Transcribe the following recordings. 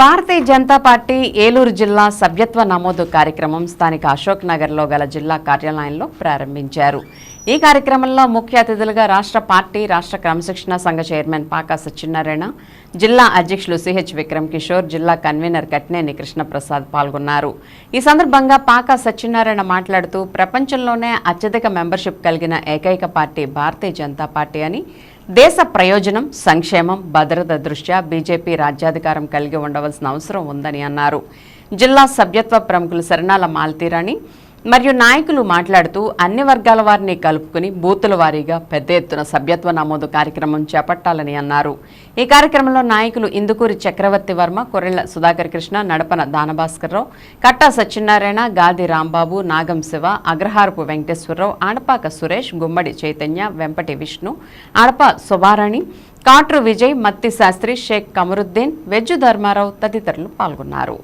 Bharatiya Janata party Eluru జిల్లా సభ్యత్వ నమోదు కార్యక్రమం స్థానిక అశోక్ నగర్లో గల జిల్లా కార్యాలయంలో ప్రారంభించారు. ఈ కార్యక్రమంలో ముఖ్య అతిథులుగా రాష్ట్ర పార్టీ రాష్ట్ర క్రమశిక్షణ సంఘ చైర్మన్ పాకా సత్యనారాయణ జిల్లా అధ్యక్షులు సిహెచ్ విక్రమ్ కిషోర్ జిల్లా కన్వీనర్ కట్నేని కృష్ణప్రసాద్ పాల్గొన్నారు. ఈ సందర్భంగా పాకా సత్యనారాయణ మాట్లాడుతూ ప్రపంచంలోనే అత్యధిక మెంబర్షిప్ కలిగిన ఏకైక పార్టీ భారతీయ జనతా పార్టీ అని దేశ ప్రయోజనం సంక్షేమం భద్రత దృష్ట్యా బీజేపీ రాజ్యాధికారం కలిగి ఉండవలసిన అవసరం ఉందని అన్నారు. జిల్లా సభ్యత్వ ప్రముఖులు శరణాల మాల్తీరాణి మరియు నాయకులు మాట్లాడుతూ అన్ని వర్గాల వారిని కలుపుకుని బూతుల వారీగా పెద్ద ఎత్తున సభ్యత్వ నమోదు కార్యక్రమం చేపట్టాలని అన్నారు. ఈ కార్యక్రమంలో నాయకులు ఇందుకూరి చక్రవర్తి వర్మ కొరెళ్ళ సుధాకర్ కృష్ణ నడపన దానభాస్కర్రావు కట్టా సత్యనారాయణ గాది రాంబాబు నాగం శివ అగ్రహారపు వెంకటేశ్వరరావు ఆడపాక సురేష్ గుమ్మడి చైతన్య వెంపటి విష్ణు ఆడప సుబారాణి కాట్రు విజయ్ మత్తి శాస్త్రి షేక్ కమరుద్దీన్ వెజ్జు ధర్మారావు తదితరులు పాల్గొన్నారు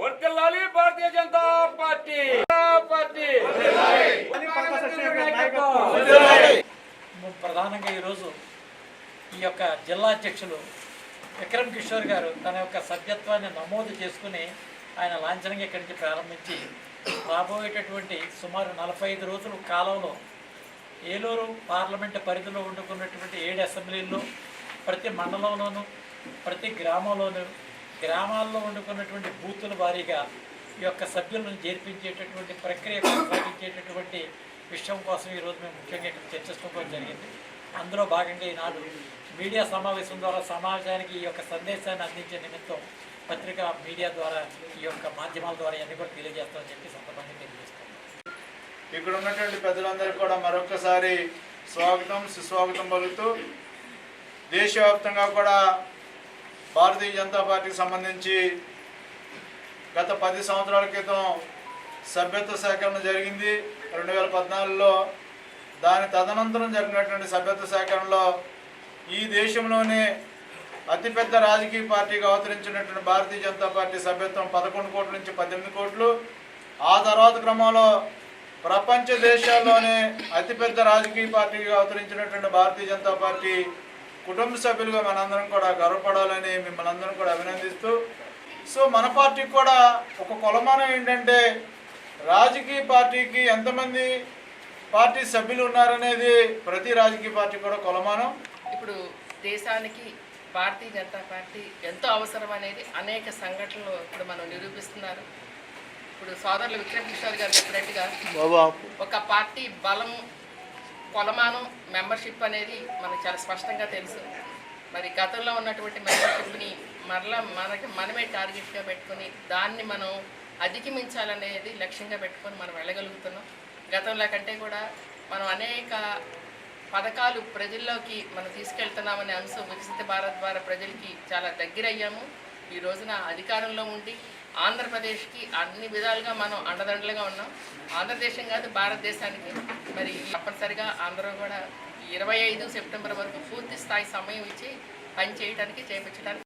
వర్ధిల్లాలి భారతీయ జనతా పార్టీ పార్టీ ప్రధానంగా ఈరోజు ఈ యొక్క జిల్లా అధ్యక్షులు విక్రమ్ కిషోర్ గారు తన యొక్క సభ్యత్వాన్ని నమోదు చేసుకుని ఆయన లాంఛనంగా ఇక్కడి నుంచి ప్రారంభించి రాబోయేటటువంటి సుమారు నలభై ఐదు రోజుల కాలంలో ఏలూరు పార్లమెంటు పరిధిలో వండుకున్నటువంటి ఏడు అసెంబ్లీల్లో ప్రతి మండలంలోనూ ప్రతి గ్రామంలోనూ గ్రామాల్లో వండుకున్నటువంటి బూతుల వారీగా ఈ యొక్క సభ్యులను చేర్పించేటటువంటి ప్రక్రియ కొనసాగించేటటువంటి విషయం కోసం ఈరోజు మేము ముఖ్యంగా ఇక్కడ చర్చించుకోవడం జరిగింది. అందులో భాగంగా ఈనాడు మీడియా సమావేశం ద్వారా సమాజానికి ఈ యొక్క సందేశాన్ని అందించే నిమిత్తం పత్రికా మీడియా ద్వారా ఈ యొక్క మాధ్యమాల ద్వారా ఇవన్నీ కూడా తెలియజేస్తామని చెప్పి సందర్భంగా తెలియజేస్తాం ఇక్కడ ఉన్నటువంటి పెద్దలందరికీ కూడా మరొకసారి స్వాగతం సుస్వాగతం పలుకుతూ దేశవ్యాప్తంగా కూడా భారతీయ జనతా పార్టీకి సంబంధించి గత పది సంవత్సరాల క్రితం సభ్యత్వ సేకరణ జరిగింది. రెండు వేల పద్నాలుగులో దాని తదనంతరం జరిగినటువంటి సభ్యత్వ సేకరణలో ఈ దేశంలోనే అతిపెద్ద రాజకీయ పార్టీగా అవతరించినటువంటి భారతీయ జనతా పార్టీ సభ్యత్వం పదకొండు కోట్ల నుంచి పద్దెనిమిది కోట్లు. ఆ తర్వాత క్రమంలో ప్రపంచ దేశాల్లోనే అతిపెద్ద రాజకీయ పార్టీగా అవతరించినటువంటి భారతీయ జనతా పార్టీ కుటుంబ సభ్యులుగా మనందరం కూడా గర్వపడాలని మిమ్మల్ని అందరం కూడా అభినందిస్తూ సో మన పార్టీకి కూడా ఒక కొలమానం ఏంటంటే రాజకీయ పార్టీకి ఎంతమంది పార్టీ సభ్యులు ఉన్నారనేది ప్రతి రాజకీయ పార్టీ కూడా కొలమానం. ఇప్పుడు దేశానికి భారతీయ జనతా పార్టీ ఎంతో అవసరం అనేది అనేక సంఘటనలు ఇప్పుడు మనం నిరూపిస్తున్నారు. ఇప్పుడు సోదరులు విక్రమ్ కిషోర్ గారు చెప్పినట్టుగా ఒక పార్టీ బలం కొలమానం మెంబర్షిప్ అనేది మనకు చాలా స్పష్టంగా తెలుసు. మరి గతంలో ఉన్నటువంటి మెంబర్షిప్ని మరలా మనకి మనమే టార్గెట్గా పెట్టుకొని దాన్ని మనం అధిగమించాలనేది లక్ష్యంగా పెట్టుకొని మనం వెళ్ళగలుగుతున్నాం. గతంలో కంటే కూడా మనం అనేక పథకాలు ప్రజల్లోకి మనం తీసుకెళ్తున్నామనే అంశం వికసిత భారత్ ద్వారా ప్రజలకి చాలా దగ్గరయ్యాము. ఈ రోజున అధికారంలో ఉండి ఆంధ్రప్రదేశ్కి అన్ని విధాలుగా మనం అండదండలుగా ఉన్నాం. ఆంధ్రదేశం కాదు భారతదేశానికి. మరి తప్పనిసరిగా అందరూ కూడా ఇరవై ఐదు సెప్టెంబర్ వరకు పూర్తి స్థాయి సమయం ఇచ్చి పని చేయడానికి చేపించడానికి